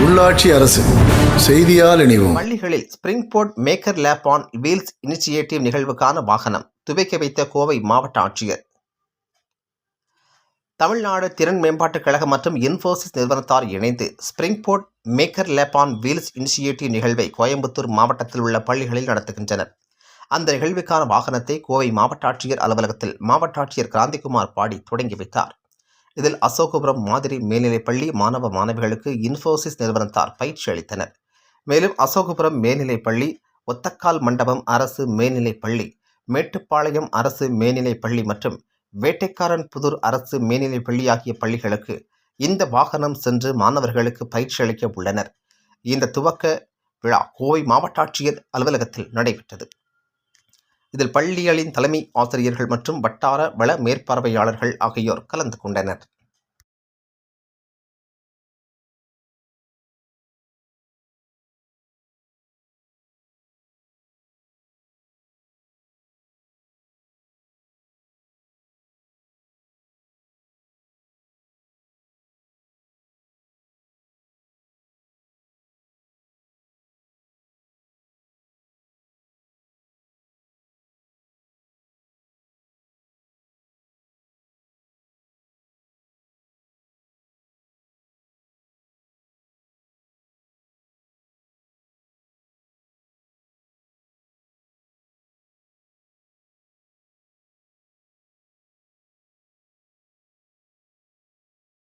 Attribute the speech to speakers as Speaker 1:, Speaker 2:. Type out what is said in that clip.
Speaker 1: உள்ளாட்சி அரசு செய்தியால் இணைவோம்.
Speaker 2: பள்ளிகளில் springboard maker lab on wheels initiative நிகழ்வுக்கான வாகனம் துவக்கி வைத்த கோவை மாவட்ட ஆட்சியர். தமிழ்நாடு திறன் மேம்பாட்டுக் கழகம் மற்றும் இன்ஃபோசிஸ் நிறுவனத்தார் இணைந்து springboard maker lab on wheels initiative நிகழ்வை கோயம்புத்தூர் மாவட்டத்தில் உள்ள பள்ளிகளில் நடத்துகின்றனர். அந்த நிகழ்வுக்கான வாகனத்தை கோவை மாவட்ட ஆட்சியர் அலுவலகத்தில் மாவட்ட ஆட்சியர் கிராந்திகுமார் பாடி தொடங்கி வைத்தார். இதில் அசோகபுரம் மாதிரி மேல்நிலைப்பள்ளி மாணவ மாணவிகளுக்கு இன்ஃபோசிஸ் நிறுவனத்தார் பயிற்சி அளித்தனர். மேலும் அசோகபுரம் மேல்நிலைப்பள்ளி ஒத்தக்கால் மண்டபம் அரசு மேல்நிலைப்பள்ளி மேட்டுப்பாளையம் அரசு மேல்நிலைப்பள்ளி மற்றும் வேட்டைக்காரன் புதூர் அரசு மேல்நிலைப்பள்ளி ஆகிய பள்ளிகளுக்கு இந்த வாகனம் சென்று மாணவர்களுக்கு பயிற்சி அளிக்க உள்ளனர். இந்த துவக்க விழா கோவை மாவட்ட ஆட்சியர் அலுவலகத்தில் நடைபெற்றது. இதில் பள்ளிகளின் தலைமை ஆசிரியர்கள் மற்றும் வட்டார வள மேற்பார்வையாளர்கள் ஆகியோர் கலந்து கொண்டனர்.